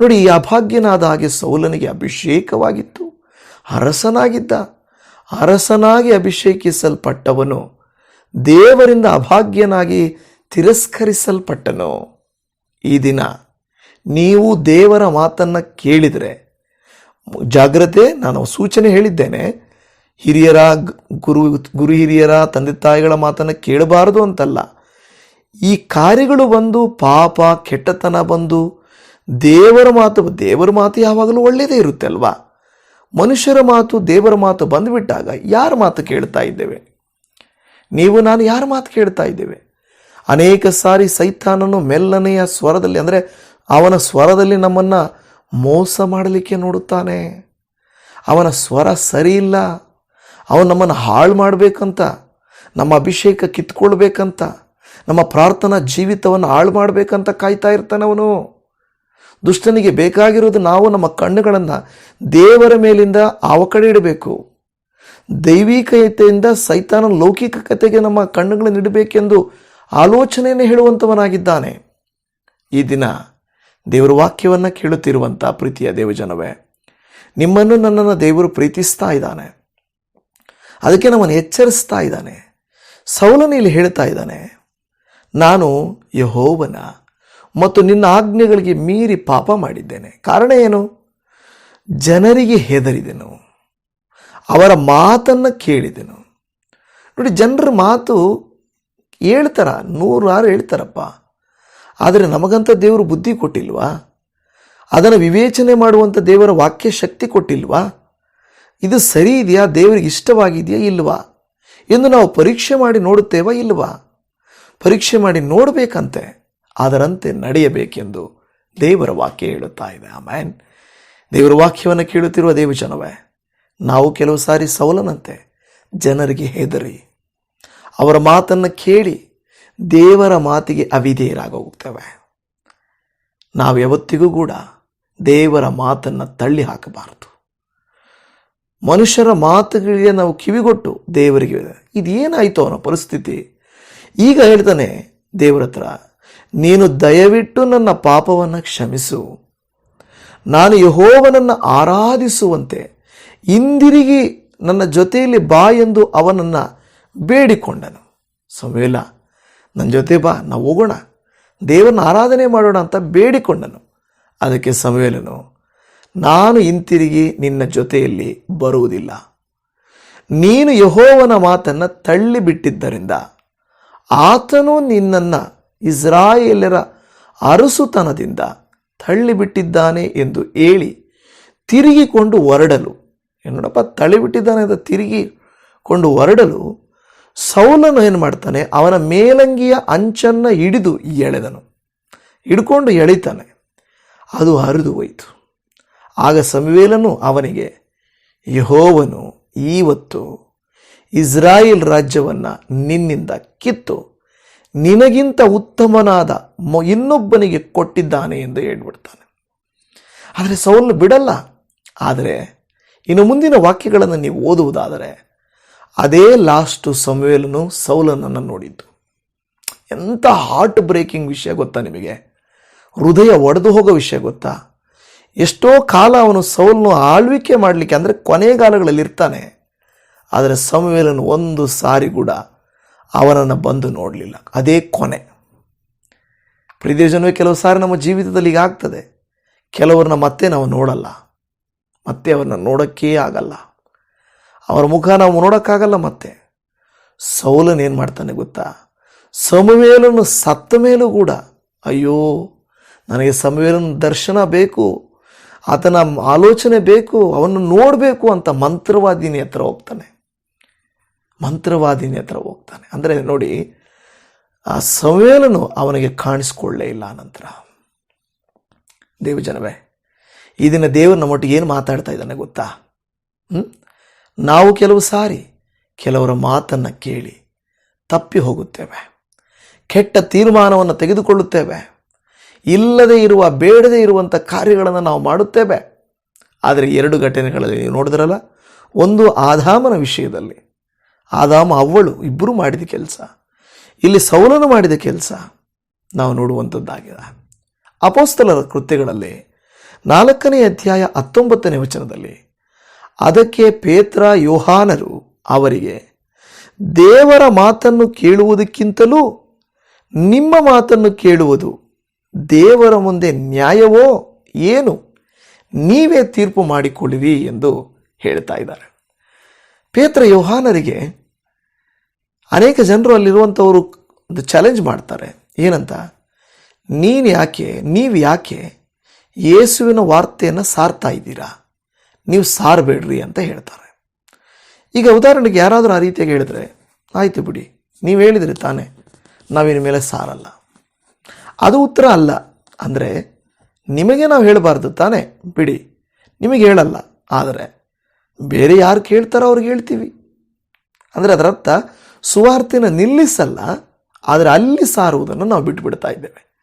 ನೋಡಿ, ಈ ಅಭಾಗ್ಯನಾದ ಹಾಗೆ ಸೌಲನಿಗೆ ಅಭಿಷೇಕವಾಗಿತ್ತು. ಅರಸನಾಗಿದ್ದ. ಅರಸನಾಗಿ ಅಭಿಷೇಕಿಸಲ್ಪಟ್ಟವನು. ದೇವರಿಂದ ಅಭಾಗ್ಯನಾಗಿ ತಿರಸ್ಕರಿಸಲ್ಪಟ್ಟನು. ಈ ದಿನ ನೀವು ದೇವರ ಮಾತನ್ನು ಕೇಳಿದರೆ ಜಾಗ್ರತೆ ನಾನು ಸೂಚನೆ ಹೇಳಿದ್ದೇನೆ. ಹಿರಿಯರ ಗುರು ಗುರು ಹಿರಿಯರ, ತಂದೆ ತಾಯಿಗಳ ಮಾತನ್ನು ಕೇಳಬಾರದು ಅಂತಲ್ಲ. ಈ ಕಾರ್ಯಗಳು ಬಂದು ಪಾಪ, ಕೆಟ್ಟತನ ಬಂದು ದೇವರ ಮಾತು ದೇವರ ಮಾತು ಯಾವಾಗಲೂ ಒಳ್ಳೆಯದೇ ಇರುತ್ತೆ ಅಲ್ವಾ? ಮನುಷ್ಯರ ಮಾತು, ದೇವರ ಮಾತು ಬಂದುಬಿಟ್ಟಾಗ ಯಾರ ಮಾತು ಕೇಳ್ತಾ ಇದ್ದೇವೆ? ನೀವು, ನಾನು ಯಾರ ಮಾತು ಕೇಳ್ತಾ ಇದ್ದೇವೆ? ಅನೇಕ ಸಾರಿ ಸೈತಾನನು ಮೆಲ್ಲನೆಯ ಸ್ವರದಲ್ಲಿ, ಅಂದರೆ ಅವನ ಸ್ವರದಲ್ಲಿ ನಮ್ಮನ್ನು ಮೋಸ ಮಾಡಲಿಕ್ಕೆ ನೋಡುತ್ತಾನೆ. ಅವನ ಸ್ವರ ಸರಿ ಇಲ್ಲ ಅವನು ನಮ್ಮನ್ನು ಹಾಳು ಮಾಡಬೇಕಂತ, ನಮ್ಮ ಅಭಿಷೇಕ ಕಿತ್ಕೊಳ್ಬೇಕಂತ, ನಮ್ಮ ಪ್ರಾರ್ಥನಾ ಜೀವಿತವನ್ನು ಹಾಳು ಮಾಡಬೇಕಂತ ಕಾಯ್ತಾ ಇರ್ತಾನೆ ಅವನು. ದುಷ್ಟನಿಗೆ ಬೇಕಾಗಿರೋದು ನಾವು ನಮ್ಮ ಕಣ್ಣುಗಳನ್ನು ದೇವರ ಮೇಲಿಂದ ಅವಕಡೆ ಇಡಬೇಕು. ದೈವಿಕತೆಯಿಂದ ಸೈತಾನ ಲೌಕಿಕ ಕತೆಗೆ ನಮ್ಮ ಕಣ್ಣುಗಳನ್ನು ಇಡಬೇಕೆಂದು ಆಲೋಚನೆಯನ್ನು ಹೇಳುವಂಥವನಾಗಿದ್ದಾನೆ ಈ ದಿನ ದೇವರ ವಾಕ್ಯವನ್ನು ಕೇಳುತ್ತಿರುವಂಥ ಪ್ರೀತಿಯ ದೇವಜನವೇ, ನಿಮ್ಮನ್ನು ನನ್ನನ್ನು ದೇವರು ಪ್ರೀತಿಸ್ತಾ ಇದ್ದಾನೆ. ಅದಕ್ಕೆ ನಮ್ಮನ್ನು ಎಚ್ಚರಿಸ್ತಾ ಇದ್ದಾನೆ. ಸೌಲನು ಇಲ್ಲಿ ಹೇಳ್ತಾ ಇದ್ದಾನೆ, ನಾನು ಯಹೋವನ ಮತ್ತು ನಿನ್ನ ಆಜ್ಞೆಗಳಿಗೆ ಮೀರಿ ಪಾಪ ಮಾಡಿದ್ದೇನೆ. ಕಾರಣ ಏನು? ಜನರಿಗೆ ಹೆದರಿದೆನು, ಅವರ ಮಾತನ್ನು ಕೇಳಿದೆನು. ನೋಡಿ, ಜನರ ಮಾತು ಹೇಳ್ತಾರ? ನೂರಾರು ಹೇಳ್ತಾರಪ್ಪ. ಆದರೆ ನಮಗಂತ ದೇವರು ಬುದ್ಧಿ ಕೊಟ್ಟಿಲ್ವಾ? ಅದನ್ನು ವಿವೇಚನೆ ಮಾಡುವಂಥ ದೇವರ ವಾಕ್ಯ ಶಕ್ತಿ ಕೊಟ್ಟಿಲ್ವಾ? ಇದು ಸರಿ ಇದೆಯಾ? ದೇವರಿಗೆ ಇಷ್ಟವಾಗಿದೆಯಾ ಇಲ್ವಾ? ಎಂದು ನಾವು ಪರೀಕ್ಷೆ ಮಾಡಿ ನೋಡುತ್ತೇವಾ ಇಲ್ವಾ? ಪರೀಕ್ಷೆ ಮಾಡಿ ನೋಡಬೇಕಂತೆ, ಅದರಂತೆ ನಡೆಯಬೇಕೆಂದು ದೇವರ ವಾಕ್ಯ ಹೇಳುತ್ತಾ ಇದೆ. ಆಮೇನ್. ದೇವರ ವಾಕ್ಯವನ್ನು ಕೇಳುತ್ತಿರುವ ದೇವಜನವೇ, ನಾವು ಕೆಲವು ಸಾರಿ ಸೌಲನಂತೆ ಜನರಿಗೆ ಹೆದರಿ ಅವರ ಮಾತನ್ನು ಕೇಳಿ ದೇವರ ಮಾತಿಗೆ ಅವಿಧೇಯರಾಗಿ ಹೋಗ್ತೇವೆ ನಾವು ಯಾವತ್ತಿಗೂ ಕೂಡ ದೇವರ ಮಾತನ್ನು ತಳ್ಳಿ ಹಾಕಬಾರದು. ಮನುಷ್ಯರ ಮಾತುಗಳಿಗೆ ನಾವು ಕಿವಿಗೊಟ್ಟು ದೇವರಿಗೆ ಇದೇನಾಯಿತು ಅವನ ಪರಿಸ್ಥಿತಿ? ಈಗ ಹೇಳ್ತಾನೆ ದೇವರ ಹತ್ರ ನೀನು ದಯವಿಟ್ಟು ನನ್ನ ಪಾಪವನ್ನು ಕ್ಷಮಿಸು. ನಾನು ಯಹೋವನನ್ನು ಆರಾಧಿಸುವಂತೆ ಹಿಂದಿರುಗಿ ನನ್ನ ಜೊತೆಯಲ್ಲಿ ಬಾ ಎಂದು ಅವನನ್ನು ಬೇಡಿಕೊಂಡನು. ಸಮೇಲ ನನ್ನ ಜೊತೆ ಬಾ, ನಾವು ಹೋಗೋಣ. ದೇವರನ್ನ ಆರಾಧನೆ ಮಾಡೋಣ ಅಂತ ಬೇಡಿಕೊಂಡನು. ಅದಕ್ಕೆ ಸಮವೇಲನು, ನಾನು ಹಿಂತಿರುಗಿ ನಿನ್ನ ಜೊತೆಯಲ್ಲಿ ಬರುವುದಿಲ್ಲ. ನೀನು ಯಹೋವನ ಮಾತನ್ನು ತಳ್ಳಿಬಿಟ್ಟಿದ್ದರಿಂದ ಆತನು ನಿನ್ನನ್ನು ಇಸ್ರಾಯೇಲರ ಅರಸುತನದಿಂದ ತಳ್ಳಿಬಿಟ್ಟಿದ್ದಾನೆ ಎಂದು ಹೇಳಿ ತಿರುಗಿಕೊಂಡು ಹೊರಡಲು. ಏನೋಡಪ್ಪ ತಳ್ಳಿಬಿಟ್ಟಿದ್ದಾನೆ ಅಂತ ತಿರುಗಿಕೊಂಡು ಹೊರಡಲು ಸೌಲನು ಏನು ಮಾಡ್ತಾನೆ? ಅವನ ಮೇಲಂಗಿಯ ಅಂಚನ್ನು ಹಿಡಿದು ಎಳೆದನು. ಹಿಡ್ಕೊಂಡು ಎಳಿತಾನೆ. ಅದು ಹರಿದು ಹೋಯಿತು. ಆಗ ಸಮವೇಲನು ಅವನಿಗೆ, ಯಹೋವನು ಇವತ್ತು ಇಸ್ರಾಯೇಲ್ ರಾಜ್ಯವನ್ನು ನಿನ್ನಿಂದ ಕಿತ್ತು, ನಿನಗಿಂತ ಉತ್ತಮನಾದ ಇನ್ನೊಬ್ಬನಿಗೆ ಕೊಟ್ಟಿದ್ದಾನೆ ಎಂದು ಹೇಳ್ಬಿಡ್ತಾನೆ. ಆದರೆ ಸೌಲನು ಬಿಡಲ್ಲ. ಆದರೆ ಇನ್ನು ಮುಂದಿನ ವಾಕ್ಯಗಳನ್ನು ನೀವು ಓದುವುದಾದರೆ ಅದೇ ಲಾಸ್ಟು ಸಮವೇಲನು ಸೌಲನನ್ನು ನೋಡಿದ್ದು. ಎಂಥ ಹಾರ್ಟ್ ಬ್ರೇಕಿಂಗ್ ವಿಷಯ ಗೊತ್ತಾ ನಿಮಗೆ? ಹೃದಯ ಒಡೆದು ಹೋಗೋ ವಿಷಯ ಗೊತ್ತಾ? ಎಷ್ಟೋ ಕಾಲ ಅವನು ಸೌಲನ್ನು ಆಳ್ವಿಕೆ ಮಾಡಲಿಕ್ಕೆ ಅಂದರೆ ಕೊನೆಗಾಲಗಳಲ್ಲಿ ಇರ್ತಾನೆ. ಆದರೆ ಸಮವೇಲನು ಒಂದು ಸಾರಿ ಕೂಡ ಅವನನ್ನು ಬಂದು ನೋಡಲಿಲ್ಲ. ಅದೇ ಕೊನೆ. ಪ್ರಿದೇಶನವೇ ಕೆಲವು ಸಾರಿ ನಮ್ಮ ಜೀವಿತದಲ್ಲಿ ಈಗ ಆಗ್ತದೆ ಕೆಲವ್ರನ್ನ ಮತ್ತೆ ನಾವು ನೋಡಲ್ಲ. ಮತ್ತೆ ಅವ್ರನ್ನ ನೋಡೋಕ್ಕೇ ಆಗಲ್ಲ. ಅವರ ಮುಖ ನಾವು ನೋಡೋಕ್ಕಾಗಲ್ಲ ಮತ್ತೆ. ಸೌಲನ್ ಏನು ಮಾಡ್ತಾನೆ ಗೊತ್ತಾ? ಸಮವೇಲನು ಸತ್ತ ಮೇಲೂ ಕೂಡ, ಅಯ್ಯೋ, ನನಗೆ ಸಮವೇಲನ ದರ್ಶನ ಬೇಕು, ಆತನ ಆಲೋಚನೆ ಬೇಕು ಅವನು ನೋಡಬೇಕು ಅಂತ ಮಂತ್ರವಾದಿನಿ ಹತ್ರ ಹೋಗ್ತಾನೆ. ಮಂತ್ರವಾದಿನಿ ಹತ್ರ ಹೋಗ್ತಾನೆ. ಅಂದರೆ ನೋಡಿ, ಆ ಸಮವೇಲನು ಅವನಿಗೆ ಕಾಣಿಸ್ಕೊಳ್ಳೇ ಇಲ್ಲ ನಂತರ. ದೇವಜನವೇ, ಈ ದಿನ ದೇವರು ನಮ್ಮೊಟ್ಟಿಗೆ ಏನು ಮಾತಾಡ್ತಾ ಇದ್ದಾನೆ ಗೊತ್ತಾ? ಹ್ಮ್? ನಾವು ಕೆಲವು ಸಾರಿ ಕೆಲವರ ಮಾತನ್ನು ಕೇಳಿ ತಪ್ಪಿ ಹೋಗುತ್ತೇವೆ. ಕೆಟ್ಟ ತೀರ್ಮಾನವನ್ನು ತೆಗೆದುಕೊಳ್ಳುತ್ತೇವೆ. ಇಲ್ಲದೇ ಇರುವ, ಬೇಡದೇ ಇರುವಂಥ ಕಾರ್ಯಗಳನ್ನು ನಾವು ಮಾಡುತ್ತೇವೆ. ಆದರೆ ಎರಡು ಘಟನೆಗಳಲ್ಲಿ ನೀವು ನೋಡಿದ್ರಲ್ಲ, ಒಂದು ಆದಾಮನ ವಿಷಯದಲ್ಲಿ. ಆದಾಮ ಅವಳು ಇಬ್ಬರು ಮಾಡಿದ ಕೆಲಸ. ಇಲ್ಲಿ ಸೌಲನು ಮಾಡಿದ ಕೆಲಸ. ನಾವು ನೋಡುವಂಥದ್ದಾಗಿದೆ ಅಪೋಸ್ತಲರ ಕೃತ್ಯಗಳಲ್ಲಿ ನಾಲ್ಕನೇ ಅಧ್ಯಾಯ ಹತ್ತೊಂಬತ್ತನೇ ವಚನದಲ್ಲಿ ಅದಕ್ಕೆ ಪೇತ್ರ ಯೋಹಾನರು ಅವರಿಗೆ, ದೇವರ ಮಾತನ್ನು ಕೇಳುವುದಕ್ಕಿಂತಲೂ ನಿಮ್ಮ ಮಾತನ್ನು ಕೇಳುವುದು ದೇವರ ಮುಂದೆ ನ್ಯಾಯವೋ ಏನು? ನೀವೇ ತೀರ್ಪು ಮಾಡಿಕೊಳ್ಳಿರಿ ಎಂದು ಹೇಳ್ತಾ ಇದ್ದಾರೆ. ಪೇತ್ರ ಯೋಹಾನರಿಗೆ ಅನೇಕ ಜನರು ಅಲ್ಲಿರುವಂಥವರು ಒಂದು ಚಾಲೆಂಜ್ ಮಾಡ್ತಾರೆ. ಏನಂತ? ನೀನು ಯಾಕೆ, ನೀವು ಯಾಕೆ ಯೇಸುವಿನ ವಾರ್ತೆಯನ್ನು ಸಾರ್ತಾ ಇದ್ದೀರಾ? ನೀವು ಸಾರಬೇಡ್ರಿ ಅಂತ ಹೇಳ್ತಾರೆ. ಈಗ ಉದಾಹರಣೆಗೆ ಯಾರಾದರೂ ಆ ರೀತಿಯಾಗಿ ಹೇಳಿದ್ರೆ, ಆಯಿತು ಬಿಡಿ, ನೀವು ಹೇಳಿದ್ರಿ ತಾನೇ ನಾವಿನ ಮೇಲೆ ಸಾರಲ್ಲ. ಅದು ಉತ್ತರ ಅಲ್ಲ. ಅಂದರೆ, ನಿಮಗೆ ನಾವು ಹೇಳಬಾರ್ದು ತಾನೇ, ಬಿಡಿ, ನಿಮಗೆ ಹೇಳಲ್ಲ. ಆದರೆ, ಬೇರೆ ಯಾರು ಕೇಳ್ತಾರೋ ಅವ್ರಿಗೆ ಹೇಳ್ತೀವಿ. ಅಂದರೆ ಅದರರ್ಥ ಸುವಾರ್ತೆನ ನಿಲ್ಲಿಸಲ್ಲ, ಆದರೆ ಅಲ್ಲಿ ಸಾರುವುದನ್ನು ನಾವು ಬಿಟ್ಟುಬಿಡ್ತಾ ಇದ್ದೇವೆ.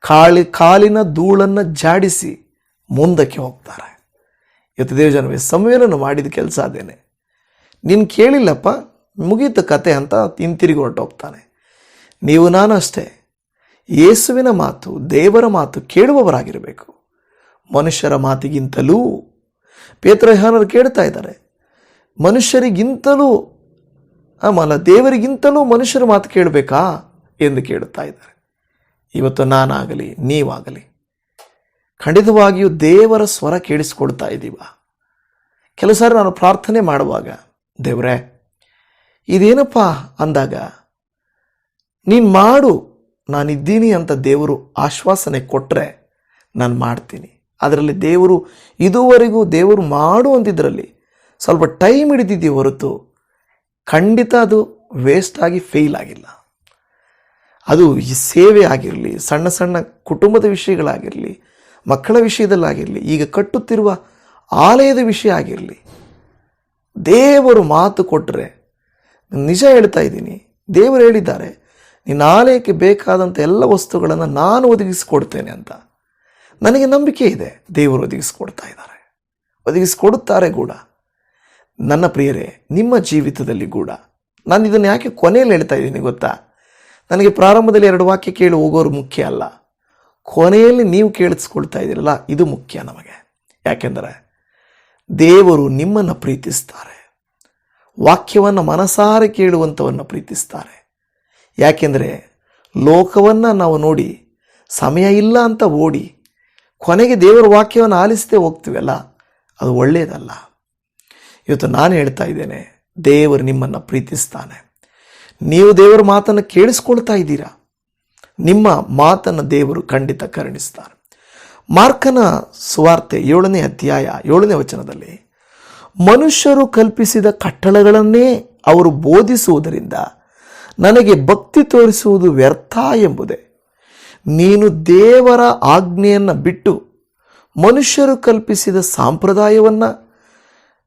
ಕಾಳಿ ಕಾಲಿನ ಧೂಳನ್ನು ಜಾಡಿಸಿ ಮುಂದಕ್ಕೆ ಹೋಗ್ತಾರೆ. ಇವತ್ತು ದೇವಜನವೇ ಸಂವೇಲನ ಮಾಡಿದ ಕೆಲಸ ಅದೇನೆ. ನೀನು ಕೇಳಿಲ್ಲಪ್ಪ, ಮುಗೀತು ಕತೆ ಅಂತ ಹಿಂತಿರುಗಿ ಹೊರಟೋಗ್ತಾನೆ. ನೀವು ನಾನು ಅಷ್ಟೇ. ಯೇಸುವಿನ ಮಾತು, ದೇವರ ಮಾತು ಕೇಳುವವರಾಗಿರಬೇಕು. ಮನುಷ್ಯರ ಮಾತಿಗಿಂತಲೂ ಪೇತ್ರಹನರು ಕೇಳ್ತಾ ಇದ್ದಾರೆ. ಮನುಷ್ಯರಿಗಿಂತಲೂ ಆಮಲ ದೇವರಿಗಿಂತಲೂ ಮನುಷ್ಯರ ಮಾತು ಕೇಳಬೇಕಾ ಎಂದು ಕೇಳುತ್ತಾ ಇದ್ದಾರೆ. ಇವತ್ತು ನಾನಾಗಲಿ, ನೀವಾಗಲಿ ಖಂಡಿತವಾಗಿಯೂ ದೇವರ ಸ್ವರ ಕೇಳಿಸ್ಕೊಳ್ತಾ ಇದ್ದೀವ. ಕೆಲವು ಸಾರಿ ನಾನು ಪ್ರಾರ್ಥನೆ ಮಾಡುವಾಗ, ದೇವರೇ, ಇದೇನಪ್ಪ ಅಂದಾಗ, ನೀನು ಮಾಡು, ನಾನಿದ್ದೀನಿ ಅಂತ ದೇವರು ಆಶ್ವಾಸನೆ ಕೊಟ್ಟರೆ ನಾನು ಮಾಡ್ತೀನಿ. ಅದರಲ್ಲಿ ದೇವರು ಇದುವರೆಗೂ ದೇವರು ಮಾಡು ಅಂತಿದ್ರಲ್ಲಿ ಸ್ವಲ್ಪ ಟೈಮ್ ಹಿಡಿದಿದ್ದೀವಿ ಹೊರತು ಖಂಡಿತ ಅದು ವೇಸ್ಟ್ ಆಗಿ ಫೇಲ್ ಆಗಿಲ್ಲ. ಅದು ಈ ಸೇವೆ ಆಗಿರಲಿ, ಸಣ್ಣ ಸಣ್ಣ ಕುಟುಂಬದ ವಿಷಯಗಳಾಗಿರಲಿ ಮಕ್ಕಳ ವಿಷಯದಲ್ಲಾಗಿರಲಿ ಈಗ ಕಟ್ಟುತ್ತಿರುವ ಆಲಯದ ವಿಷಯ ಆಗಿರಲಿ, ದೇವರು ಮಾತು ಕೊಟ್ಟರೆ ನಿಜ ಹೇಳ್ತಾ ಇದ್ದೀನಿ, ದೇವರು ಹೇಳಿದ್ದಾರೆ, ನಿನ್ನ ಆಲಯಕ್ಕೆ ಬೇಕಾದಂಥ ಎಲ್ಲ ವಸ್ತುಗಳನ್ನು ನಾನು ಒದಗಿಸಿಕೊಡ್ತೇನೆ ಅಂತ. ನನಗೆ ನಂಬಿಕೆ ಇದೆ, ದೇವರು ಒದಗಿಸಿಕೊಡ್ತಾ ಇದ್ದಾರೆ. ಒದಗಿಸಿಕೊಡುತ್ತಾರೆ ಕೂಡ. ನನ್ನ ಪ್ರಿಯರೇ, ನಿಮ್ಮ ಜೀವಿತದಲ್ಲಿ ಕೂಡ. ನಾನು ಇದನ್ನು ಯಾಕೆ ಕೊನೆಯಲ್ಲಿ ಹೇಳ್ತಾ ಇದ್ದೀನಿ ಗೊತ್ತಾ? ನನಗೆ ಪ್ರಾರಂಭದಲ್ಲಿ ಎರಡು ವಾಕ್ಯ ಕೇಳಿ ಹೋಗೋರು ಮುಖ್ಯ ಅಲ್ಲ. ಕೊನೆಯಲ್ಲಿ ನೀವು ಕೇಳಿಸ್ಕೊಳ್ತಾ ಇದ್ದೀರಲ್ಲ, ಇದು ಮುಖ್ಯ ನಮಗೆ. ಯಾಕೆಂದರೆ ದೇವರು ನಿಮ್ಮನ್ನು ಪ್ರೀತಿಸ್ತಾರೆ. ವಾಕ್ಯವನ್ನು ಮನಸಾರೆ ಕೇಳುವಂಥವನ್ನು ಪ್ರೀತಿಸ್ತಾರೆ. ಯಾಕೆಂದರೆ ಲೋಕವನ್ನು ನಾವು ನೋಡಿ, ಸಮಯ ಇಲ್ಲ ಅಂತ ಓಡಿ, ಕೊನೆಗೆ ದೇವರ ವಾಕ್ಯವನ್ನು ಆಲಿಸದೆ ಹೋಗ್ತೀವಲ್ಲ ಅದು ಒಳ್ಳೆಯದಲ್ಲ ಇವತ್ತು ನಾನು ಹೇಳ್ತಾ ಇದ್ದೇನೆ, ದೇವರು ನಿಮ್ಮನ್ನು ಪ್ರೀತಿಸ್ತಾನೆ. ನೀವು ದೇವರ ಮಾತನ್ನು ಕೇಳಿಸ್ಕೊಳ್ತಾ ಇದ್ದೀರಾ? ನಿಮ್ಮ ಮಾತನ್ನು ದೇವರು ಖಂಡಿತ ಕರುಣಿಸ್ತಾರೆ. ಮಾರ್ಕನ ಸುವಾರ್ತೆ ಏಳನೇ ಅಧ್ಯಾಯ ಏಳನೇ ವಚನದಲ್ಲಿ, ಮನುಷ್ಯರು ಕಲ್ಪಿಸಿದ ಕಟ್ಟಳೆಗಳನ್ನೇ ಅವರು ಬೋಧಿಸುವುದರಿಂದ ನನಗೆ ಭಕ್ತಿ ತೋರಿಸುವುದು ವ್ಯರ್ಥ ಎಂಬುದೇ. ನೀನು ದೇವರ ಆಜ್ಞೆಯನ್ನು ಬಿಟ್ಟು ಮನುಷ್ಯರು ಕಲ್ಪಿಸಿದ ಸಂಪ್ರದಾಯವನ್ನು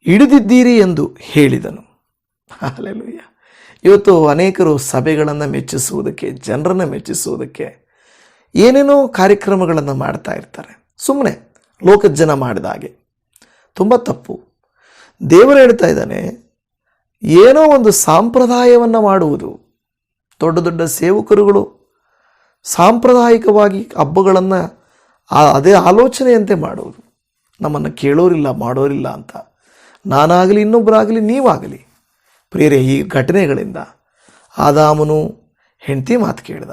ಹಿಡಿದಿದ್ದೀರಿ ಎಂದು ಹೇಳಿದನು. ಹಾಲೆಲೂಯ್ಯ ಇವತ್ತು ಅನೇಕರು ಸಭೆಗಳನ್ನು ಮೆಚ್ಚಿಸುವುದಕ್ಕೆ, ಜನರನ್ನು ಮೆಚ್ಚಿಸುವುದಕ್ಕೆ ಏನೇನೋ ಕಾರ್ಯಕ್ರಮಗಳನ್ನು ಮಾಡ್ತಾ ಇರ್ತಾರೆ. ಸುಮ್ಮನೆ ಲೋಕದ ಜನ ಮಾಡಿದ ಹಾಗೆ. ತುಂಬ ತಪ್ಪು. ದೇವರು ಹೇಳ್ತಾ ಇದ್ದಾನೆ, ಏನೋ ಒಂದು ಸಾಂಪ್ರದಾಯವನ್ನು ಮಾಡುವುದು. ದೊಡ್ಡ ದೊಡ್ಡ ಸೇವಕರುಗಳು ಸಾಂಪ್ರದಾಯಿಕವಾಗಿ ಹಬ್ಬಗಳನ್ನು ಅದೇ ಆಲೋಚನೆಯಂತೆ ಮಾಡುವುದು. ನಮ್ಮನ್ನು ಕೇಳೋರಿಲ್ಲ, ಮಾಡೋರಿಲ್ಲ ಅಂತ. ನಾನಾಗಲಿ ಇನ್ನೊಬ್ಬರಾಗಲಿ ನೀವಾಗಲಿ. ಪ್ರಿಯರೇ, ಈ ಘಟನೆಗಳಿಂದ ಆದಾಮನು ಹೆಂಡತಿ ಮಾತು ಕೇಳಿದ.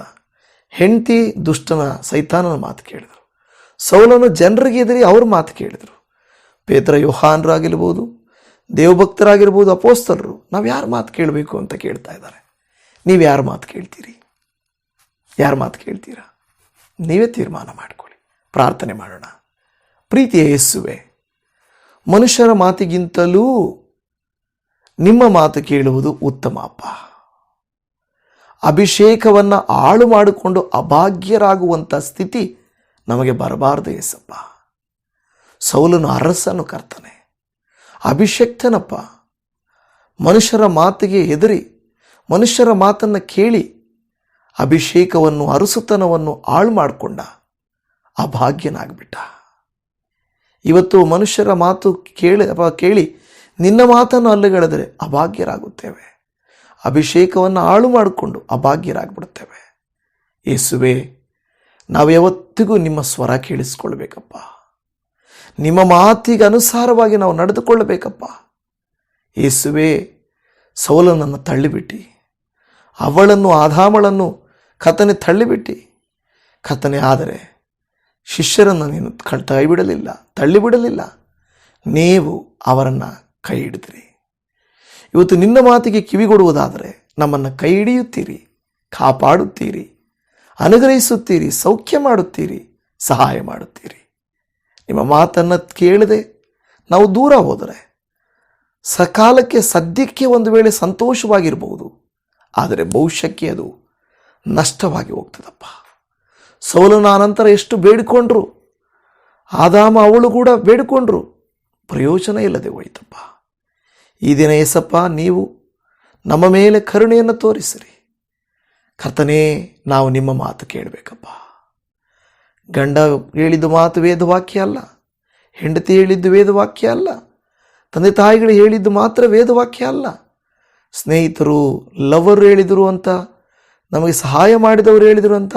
ಹೆಂಡತಿ ದುಷ್ಟನ ಸೈತಾನನ ಮಾತು ಕೇಳಿದರು. ಸೌಲನು ಜನರಿಗೆ ಎದುರಿ ಅವ್ರ ಮಾತು ಕೇಳಿದರು. ಪೇತ್ರ ಯೋಹಾನರಾಗಿರ್ಬೋದು, ದೇವಭಕ್ತರಾಗಿರ್ಬೋದು, ಅಪೋಸ್ತಲರು, ನಾವು ಯಾರು ಮಾತು ಕೇಳಬೇಕು ಅಂತ ಕೇಳ್ತಾ ಇದ್ದಾರೆ. ನೀವು ಯಾರು ಮಾತು ಕೇಳ್ತೀರಿ? ಯಾರು ಮಾತು ಕೇಳ್ತೀರಾ? ನೀವೇ ತೀರ್ಮಾನ ಮಾಡಿಕೊಳ್ಳಿ. ಪ್ರಾರ್ಥನೆ ಮಾಡೋಣ. ಪ್ರೀತಿಯ ಯಸ್ಸುವೆ ಮನುಷ್ಯರ ಮಾತಿಗಿಂತಲೂ ನಿಮ್ಮ ಮಾತು ಕೇಳುವುದು ಉತ್ತಮ, ಅಪ್ಪ. ಅಭಿಷೇಕವನ್ನು ಹಾಳು ಮಾಡಿಕೊಂಡು ಅಭಾಗ್ಯರಾಗುವಂಥ ಸ್ಥಿತಿ ನಮಗೆ ಬರಬಾರದು ಎಸಪ್ಪ ಸೌಲನು ಅರಸನು, ಕರ್ತಾನೆ. ಅಭಿಷಕ್ತನಪ್ಪ. ಮನುಷ್ಯರ ಮಾತಿಗೆ ಹೆದರಿ, ಮನುಷ್ಯರ ಮಾತನ್ನು ಕೇಳಿ ಅಭಿಷೇಕವನ್ನು, ಅರಸುತನವನ್ನು ಹಾಳು ಮಾಡಿಕೊಂಡ ಅಭಾಗ್ಯನಾಗ್ಬಿಟ್ಟ. ಇವತ್ತು ಮನುಷ್ಯರ ಮಾತು ಕೇಳಿ ಅಥವಾ ಕೇಳಿ ನಿನ್ನ ಮಾತನ್ನು ಅಲ್ಲಗಳೆದರೆ ಅಭಾಗ್ಯರಾಗುತ್ತೇವೆ. ಅಭಿಷೇಕವನ್ನು ಹಾಳು ಮಾಡಿಕೊಂಡು ಅಭಾಗ್ಯರಾಗ್ಬಿಡುತ್ತೇವೆ. ಯೇಸುವೆ, ನಾವು ಯಾವತ್ತಿಗೂ ನಿಮ್ಮ ಸ್ವರ ಕೇಳಿಸ್ಕೊಳ್ಬೇಕಪ್ಪ ನಿಮ್ಮ ಮಾತಿಗೆ ಅನುಸಾರವಾಗಿ ನಾವು ನಡೆದುಕೊಳ್ಳಬೇಕಪ್ಪ. ಯೇಸುವೆ, ಸೌಲನನ್ನು ತಳ್ಳಿಬಿಟ್ಟು, ಅವಳನ್ನು ಆಧಾಮಳನ್ನು ಕಥನೆ ತಳ್ಳಿಬಿಟ್ಟು. ಕಥನೆ ಆದರೆ ಶಿಷ್ಯರನ್ನು ನೀನು ಬಿಡಲಿಲ್ಲ ಕೈಬಿಡಲಿಲ್ಲ ತಳ್ಳಿಬಿಡಲಿಲ್ಲ. ನೀವು ಅವರನ್ನು ಕೈ ಹಿಡಿದಿರಿ. ಇವತ್ತು ನಿನ್ನ ಮಾತಿಗೆ ಕಿವಿಗೊಡುವುದಾದರೆ ನಮ್ಮನ್ನು ಕೈ ಹಿಡಿಯುತ್ತೀರಿ, ಕಾಪಾಡುತ್ತೀರಿ, ಅನುಗ್ರಹಿಸುತ್ತೀರಿ, ಸೌಖ್ಯ ಮಾಡುತ್ತೀರಿ, ಸಹಾಯ ಮಾಡುತ್ತೀರಿ. ನಿಮ್ಮ ಮಾತನ್ನು ಕೇಳದೆ ನಾವು ದೂರ ಹೋದರೆ ಸಕಾಲಕ್ಕೆ ಸದ್ಯಕ್ಕೆ ಒಂದು ವೇಳೆ ಸಂತೋಷವಾಗಿರಬಹುದು, ಆದರೆ ಭವಿಷ್ಯಕ್ಕೆ ಅದು ನಷ್ಟವಾಗಿ ಹೋಗ್ತದಪ್ಪ. ಸೋಲನ ಅನಂತರ ಎಷ್ಟು ಬೇಡಿಕೊಂಡ್ರು? ಆದಾಮ ಅವಳು ಕೂಡ ಬೇಡಿಕೊಂಡ್ರು. ಪ್ರಯೋಜನ ಇಲ್ಲದೆ ಹೋಯ್ತಪ್ಪ. ಈ ದಿನ ಏಸಪ್ಪ, ನೀವು ನಮ್ಮ ಮೇಲೆ ಕರುಣೆಯನ್ನು ತೋರಿಸಿರಿ. ಕರ್ತನೇ, ನಾವು ನಿಮ್ಮ ಮಾತು ಕೇಳಬೇಕಪ್ಪ. ಗಂಡ ಹೇಳಿದ್ದು ಮಾತು ವೇದವಾಕ್ಯ ಅಲ್ಲ, ಹೆಂಡತಿ ಹೇಳಿದ್ದು ವೇದವಾಕ್ಯ ಅಲ್ಲ, ತಂದೆ ತಾಯಿಗಳು ಹೇಳಿದ್ದು ಮಾತ್ರ ವೇದವಾಕ್ಯ ಅಲ್ಲ. ಸ್ನೇಹಿತರು, ಲವರು ಹೇಳಿದರು ಅಂತ, ನಮಗೆ ಸಹಾಯ ಮಾಡಿದವರು ಹೇಳಿದರು ಅಂತ,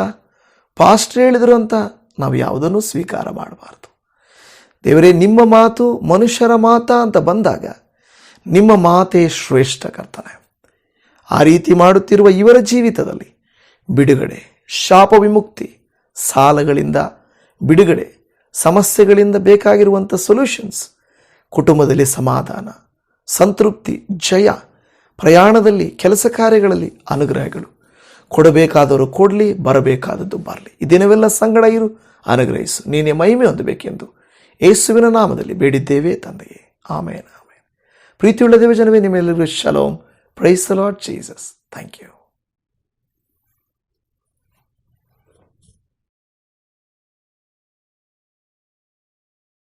ಪಾಸ್ಟ್ರ್ ಹೇಳಿದರು ಅಂತ ನಾವು ಯಾವುದನ್ನು ಸ್ವೀಕಾರ ಮಾಡಬಾರ್ದು. ದೇವರೇ, ನಿಮ್ಮ ಮಾತು ಮನುಷ್ಯರ ಮಾತ ಅಂತ ಬಂದಾಗ ನಿಮ್ಮ ಮಾತೆ ಶ್ರೇಷ್ಠ ಕರ್ತನೆ. ಆ ರೀತಿ ಮಾಡುತ್ತಿರುವ ಇವರ ಜೀವಿತದಲ್ಲಿ ಬಿಡುಗಡೆ ಶಾಪ ವಿಮುಕ್ತಿ ಸಾಲಗಳಿಂದ ಬಿಡುಗಡೆ, ಸಮಸ್ಯೆಗಳಿಂದ ಬೇಕಾಗಿರುವಂಥ ಸೊಲ್ಯೂಷನ್ಸ್ ಕುಟುಂಬದಲ್ಲಿ ಸಮಾಧಾನ, ಸಂತೃಪ್ತಿ, ಜಯ, ಪ್ರಯಾಣದಲ್ಲಿ ಕೆಲಸ ಕಾರ್ಯಗಳಲ್ಲಿ ಅನುಗ್ರಹಗಳು. ಕೊಡಬೇಕಾದವರು ಕೊಡಲಿ, ಬರಬೇಕಾದದ್ದು ಬರಲಿ. ಇದೇನವೆಲ್ಲ ಸಂಗಡ ಇರು, ಅನುಗ್ರಹಿಸು. ನೀನೇ ಮಹಿಮೆ ಹೊಂದಬೇಕೆಂದು ಯೇಸುವಿನ ನಾಮದಲ್ಲಿ ಬೇಡಿದ್ದೇವೆ ತಂದೆಯೇ. ಆಮೇನ್ ಆಮೇನ್. ಪ್ರೀತಿಯುಳ್ಳ ದೇವಜನವೇ ನಿಮ್ಮೆಲ್ಲರಿಗೂ shalom praise Lord Jesus thank you